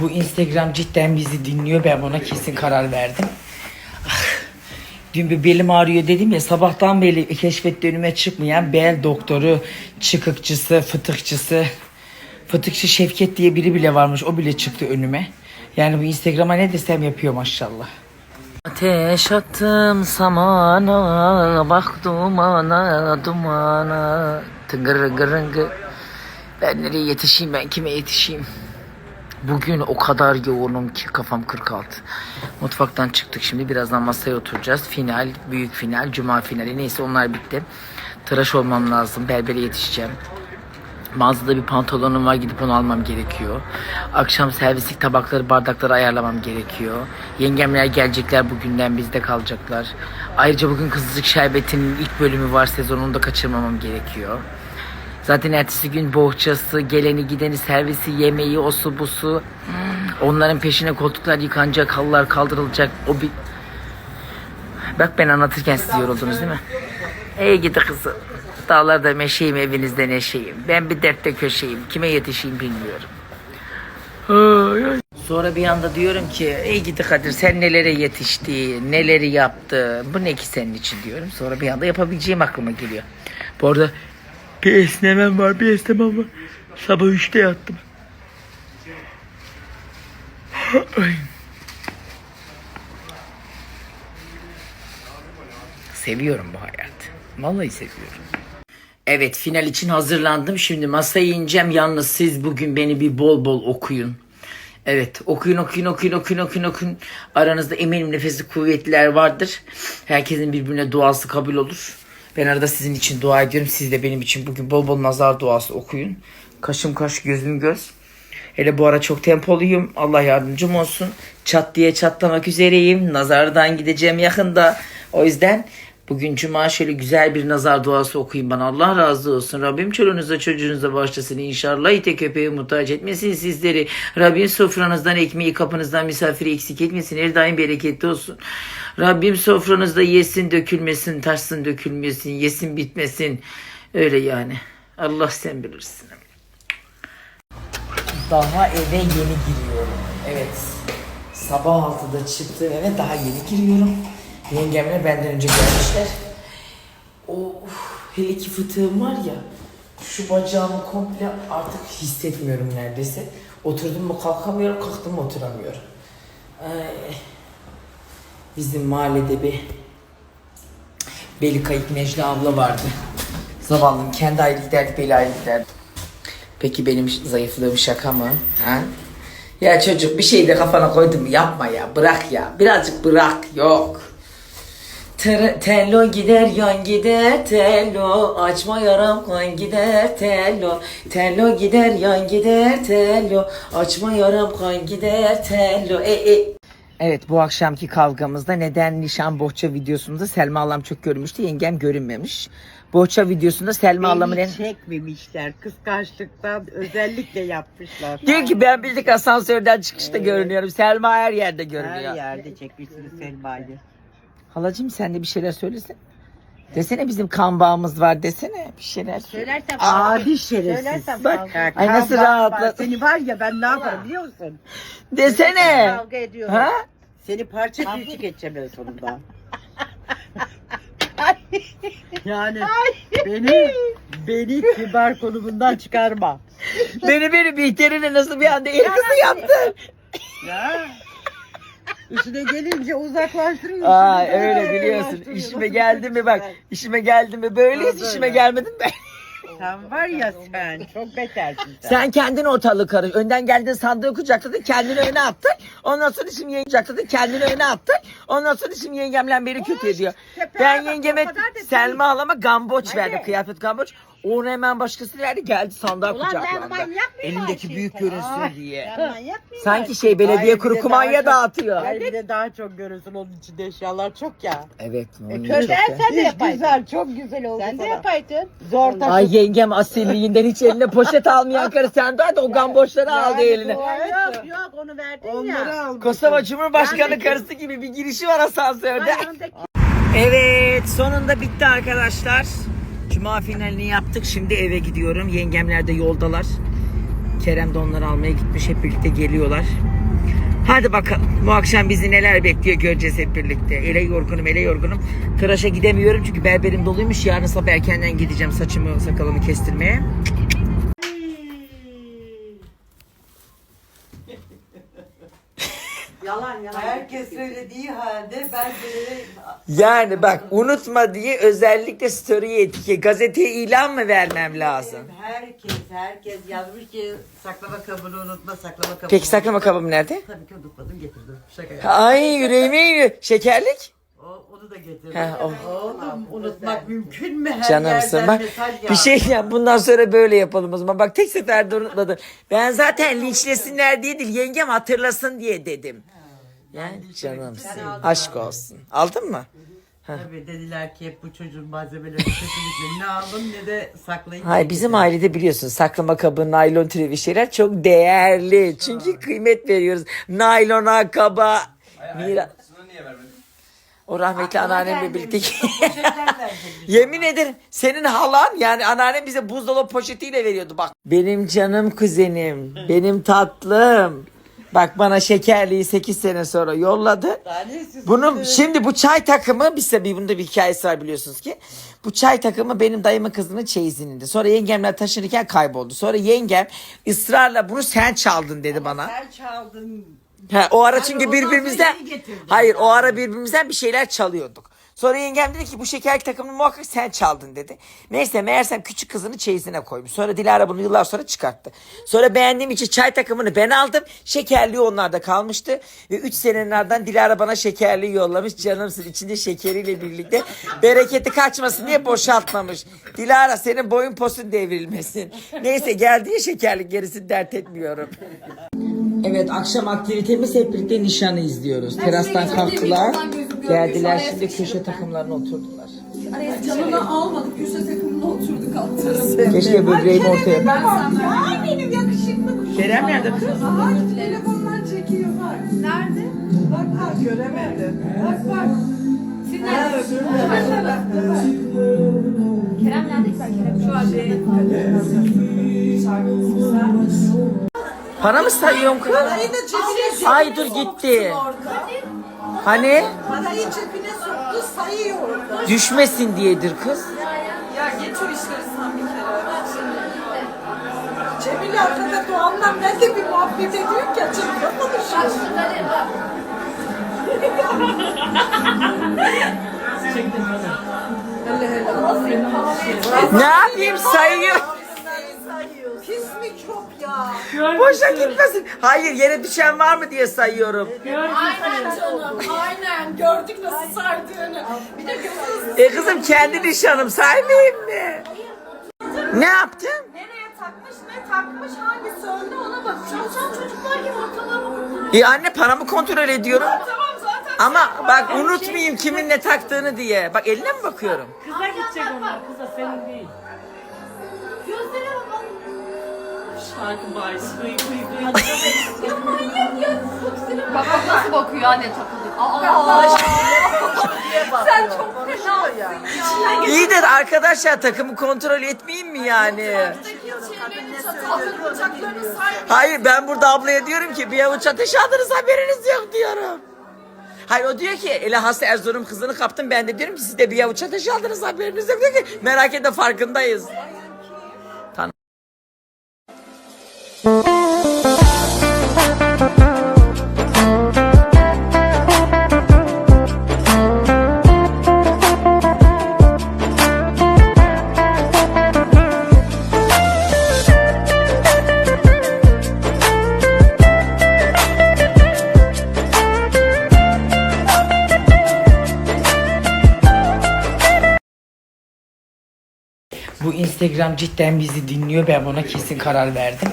Bu Instagram cidden bizi dinliyor. Ben buna kesin karar verdim. Ah, Dün bir belim ağrıyor dedim ya sabahtan beri keşfette önüme çıkmayan bel doktoru, çıkıkçısı, fıtıkçısı. Fıtıkçı Şevket diye biri bile varmış. O bile çıktı önüme. Yani bu Instagram'a ne desem yapıyor maşallah. Ateş attım samana, bak dumana, dumana. Tıngır gırıngı. Ben nereye yetişeyim, ben kime yetişeyim? Bugün o kadar yoğunum ki kafam 46. Mutfaktan çıktık şimdi birazdan masaya oturacağız. Final, büyük final, cuma finali neyse onlar bitti. Tıraş olmam lazım, berbere yetişeceğim. Mağazada bir pantolonum var gidip onu almam gerekiyor. Akşam servislik tabakları bardakları ayarlamam gerekiyor. Yengemler gelecekler bugünden bizde kalacaklar. Ayrıca bugün Kızılcık Şerbeti'nin ilk bölümü var sezonunu da kaçırmamam gerekiyor. Zaten ertesi gün bohçası, geleni gideni servisi, yemeği, osu busu. Onların peşine koltuklar yıkanacak, halılar kaldırılacak. O bir... Bak ben anlatırken siz yoruldunuz değil mi? Ey gidi kızım. Dağlarda meşeyim, evinizde neşeyim. Ben bir dertte köşeyim. Kime yetişeyim bilmiyorum. Sonra bir anda diyorum ki ey gidi Kadir sen nelere yetişti, neleri yaptı. Bu ne ki senin için diyorum. Sonra bir anda yapabileceğim aklıma geliyor. Bu arada bir esnemem var, bir esnemem var. Sabah üçte yattım. Seviyorum bu hayatı. Vallahi seviyorum. Evet final için hazırlandım. Şimdi masaya ineceğim. Yalnız siz bugün beni bir bol bol okuyun. Evet okuyun okuyun okuyun okuyun okuyun okuyun. Aranızda eminim nefesi kuvvetliler vardır. Herkesin birbirine duası kabul olur. Ben arada sizin için dua ediyorum. Siz de benim için bugün bol bol nazar duası okuyun. Kaşım kaş gözüm göz. Hele bu ara çok tempoluyum. Allah yardımcım olsun. Çat diye çatlamak üzereyim. Nazardan gideceğim yakında. O yüzden bugün cuma şöyle güzel bir nazar duası okuyun bana. Allah razı olsun. Rabbim çoluğunuza çocuğunuza bağışlasın. İnşallah ite köpeğe muhtaç etmesin sizleri. Rabbim sofranızdan ekmeği kapınızdan misafiri eksik etmesin. Her daim bereketli olsun. Rabbim sofranızda yesin dökülmesin, taşsın dökülmesin, yesin bitmesin. Öyle yani. Allah sen bilirsin. Daha eve yeni giriyorum. Evet. Sabah 6'da çıktım eve daha yeni giriyorum. Yengemle benden önce gelmişler. O hele ki fıtığım var ya. Şu bacağımı komple artık hissetmiyorum neredeyse. Oturdum mu kalkamıyorum, kalktım mı oturamıyorum. Ay. Bizim mahallede bir beli kayık Necla abla vardı. Zavallım kendi ayrı giderdi, beli ayrı giderdi. Peki benim zayıflığım şaka mı? Ha? Ya çocuk bir şey de kafana koydun mu yapma ya bırak ya birazcık bırak yok. Ter- Tello gider yan gider tello açma yaram kan gider tello tello gider yan gider tello açma yaram kan gider tello e e Evet bu akşamki kavgamızda neden nişan bohça videosunda Selma Alam çok görünmüştü yengem görünmemiş. Bohça videosunda Selma Alam'ın en... Beni çekmemişler. Kıskançlıktan özellikle yapmışlar. Diyor ki ben bildik asansörden çıkışta görünüyorum. Selma her yerde görünüyor. Her yerde çekmişsiniz Selma'yı. Halacığım sen de bir şeyler söylesin. Desene bizim kan bağımız var desene. Bir şeyler söyle. Söylersem Adi şerefsiz. Söylersem Bak, kavga, ay nasıl Kavga var. Seni var ya ben ne yaparım biliyor musun? Desene. kavga ediyorum. Ha? Seni parça parça edeceğim en sonunda. yani beni beni kibar konumundan çıkarma. Beni beni Bihter'ine nasıl bir anda el kızı yaptın. Ya. İşine gelince uzaklaştırıyorsun. Aa öyle biliyorsun. İşime geldi mi bak. işime geldi mi böyleyiz. Böyle. işime gelmedin ben. Sen var ya sen çok betersin sen. Sen kendin ortalığı karış. Önden geldin sandığı kucakladın. Kendini öne attın. Ondan sonra şimdi yenge kucakladın. Kendini öne attın. Ondan sonra şimdi yengemle beni kötü ediyor. Ben yengeme Selma halama gamboç verdim. Kıyafet gamboç. Onu hemen başkası verdi. Geldi sandığa Ulan ben kucaklandı. manyak mıyım Elindeki Ayşe? büyük görünsün diye. Ben manyak mıyım? Sanki şey belediye Ay, bir kuru de kumanya daha çok- dağıtıyor. Ay bir de daha çok görürsün onun içinde eşyalar çok ya. Evet. onun E, çok ya. sen de Hiç yapaydın. güzel çok güzel oldu Sen de sana. yapaydın. Zor taşı. Ay yengem asilliğinden hiç eline poşet almayan karı sen de hadi o gamboçları aldı yani eline. bu- Yok yok onu verdin Onları ya. al. Kosova Cumhurbaşkanı karısı gibi bir girişi var asansörde. Yanındaki- Evet sonunda bitti arkadaşlar. Cuma finalini yaptık. Şimdi eve gidiyorum. Yengemler de yoldalar. Kerem de onları almaya gitmiş. Hep birlikte geliyorlar. Hadi bakalım. Bu akşam bizi neler bekliyor göreceğiz hep birlikte. Ele yorgunum, ele yorgunum. Tıraşa gidemiyorum çünkü berberim doluymuş. Yarın sabah erkenden gideceğim saçımı, sakalımı kestirmeye. Yalan yalan. Herkes söylediği halde ben de Yani bak unutma diye özellikle story'e etiket, gazeteye ilan mı vermem lazım? herkes herkes yazmış ki saklama kabını unutma saklama kabını. Peki saklama kabım nerede? Tabii ki unutmadım getirdim. Şaka yaptım. Ay yüreğime iniyor. Şekerlik? O, onu da getirdim. Ha, oh. Oğlum unutmak mümkün mü her Canımsın yerden bak. mesaj Bir şey ya bundan sonra böyle yapalım o zaman. Bak tek seferde unutmadım. Ben zaten linçlesinler diye değil yengem hatırlasın diye dedim. Yani canımsın. Aşk olsun. Aldın mı? Tabii dediler ki hep bu çocuğun malzemeleri kesinlikle ne alın ne de saklayın. Hayır bizim ailede biliyorsun saklama kabı, naylon türevi şeyler çok değerli. Çünkü kıymet veriyoruz. Naylona, kaba. Mira... O rahmetli anneannemle birlikte. Yemin ederim senin halan yani anneannem bize buzdolabı poşetiyle veriyordu bak. Benim canım kuzenim, benim tatlım. Bak bana şekerliği 8 sene sonra yolladı. Bunun şimdi bu çay takımı bir sebebi bunda bir hikayesi var biliyorsunuz ki. Bu çay takımı benim dayımın kızının çeyizinde. Sonra yengemler taşınırken kayboldu. Sonra yengem ısrarla bunu sen çaldın dedi bana. Sen çaldın. Ha, o ara çünkü birbirimizden hayır o ara birbirimizden bir şeyler çalıyorduk. Sonra yengem dedi ki bu şeker takımını muhakkak sen çaldın dedi. Neyse meğersem küçük kızını çeyizine koymuş. Sonra Dilara bunu yıllar sonra çıkarttı. Sonra beğendiğim için çay takımını ben aldım. Şekerliği onlarda kalmıştı. Ve 3 senenin ardından Dilara bana şekerliği yollamış. Canımsın içinde şekeriyle birlikte. Bereketi kaçmasın diye boşaltmamış. Dilara senin boyun posun devrilmesin. Neyse geldi ya şekerlik gerisini dert etmiyorum. Evet akşam aktivitemiz hep birlikte nişanı izliyoruz. Terastan kalktılar. Geldiler şimdi köşe takımlarına oturdular. Canını almadık. Köşe takımına oturduk alt Keşke böbreğimi ortaya. Ben Ay benim yakışıklı kuşum. Kerem nerede kız? Aha telefondan çekiyor bak. Nerede? Bak bak. Göremedim. Bak bak. Siz neredesiniz? Kerem nerede Kerem? Şu an. Para mı sayıyorum kız? Ay dur gitti. Hani Parayı cebine soktu sayıyor düşmesin diyedir kız. Ya geç o işleri sen bir kere. Cemil arkada Doğan'la ben de bir muhabbet ediyorum ki açıkta konuşuyoruz. Ne yapayım sayıyor. Boşa gitmesin. Hayır yere düşen var mı diye sayıyorum. Aynen canım. Aynen. Gördük nasıl sardığını. Bir de gözünüz E kızım kendi nişanım saymayayım mı? Ne yaptın? nereye takmış ne takmış hangisi önde ona bak. Çocuklar gibi ortalığı okutuyor. E anne paramı kontrol ediyorum. Tamam zaten. Ama bak unutmayayım kimin ne taktığını diye. Bak eline mi bakıyorum? Kıza gidecek onlar. Kıza senin değil. Şarkı bari. Ya manyak ya. Bak bak nasıl bakıyor anne takıldı. Aa, Sen çok fenasın ya. İyidir arkadaşlar takımı kontrol etmeyeyim mi yani? Hayır ben burada ablaya diyorum ki bir avuç ateş aldınız haberiniz yok diyorum. Hayır o diyor ki ele hasta Erzurum kızını kaptım ben de diyorum ki siz de bir avuç ateş aldınız haberiniz yok diyor ki merak etme farkındayız. Bu Instagram cidden bizi dinliyor. Ben buna kesin karar verdim.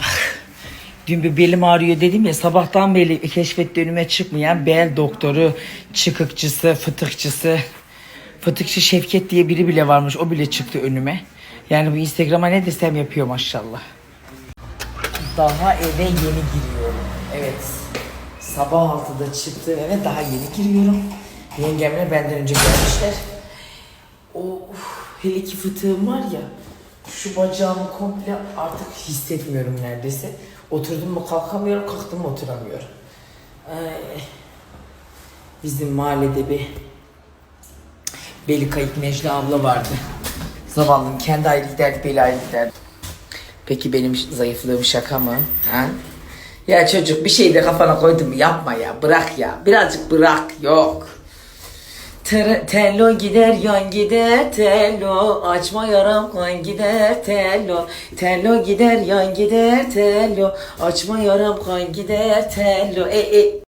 Ah, Dün bir belim ağrıyor dedim ya sabahtan beri keşfette önüme çıkmayan bel doktoru, çıkıkçısı, fıtıkçısı. Fıtıkçı Şevket diye biri bile varmış. O bile çıktı önüme. Yani bu Instagram'a ne desem yapıyor maşallah. Daha eve yeni giriyorum. Evet. Sabah 6'da çıktım eve daha yeni giriyorum. Yengemle benden önce gelmişler. Hele ki fıtığım var ya. Şu bacağımı komple artık hissetmiyorum neredeyse. Oturdum mu kalkamıyorum, kalktım mı oturamıyorum. Ay. Bizim mahallede bir beli kayık Necla abla vardı. Zavallım kendi ayrı giderdi, beli ayrı giderdi. Peki benim zayıflığım şaka mı? Ha? Ya çocuk bir şey de kafana koydun mu yapma ya bırak ya birazcık bırak yok. Ter, tello gider yan gider tello. Açma yaram kan gider tello. Tello gider yan gider tello. Açma yaram kan gider tello. E e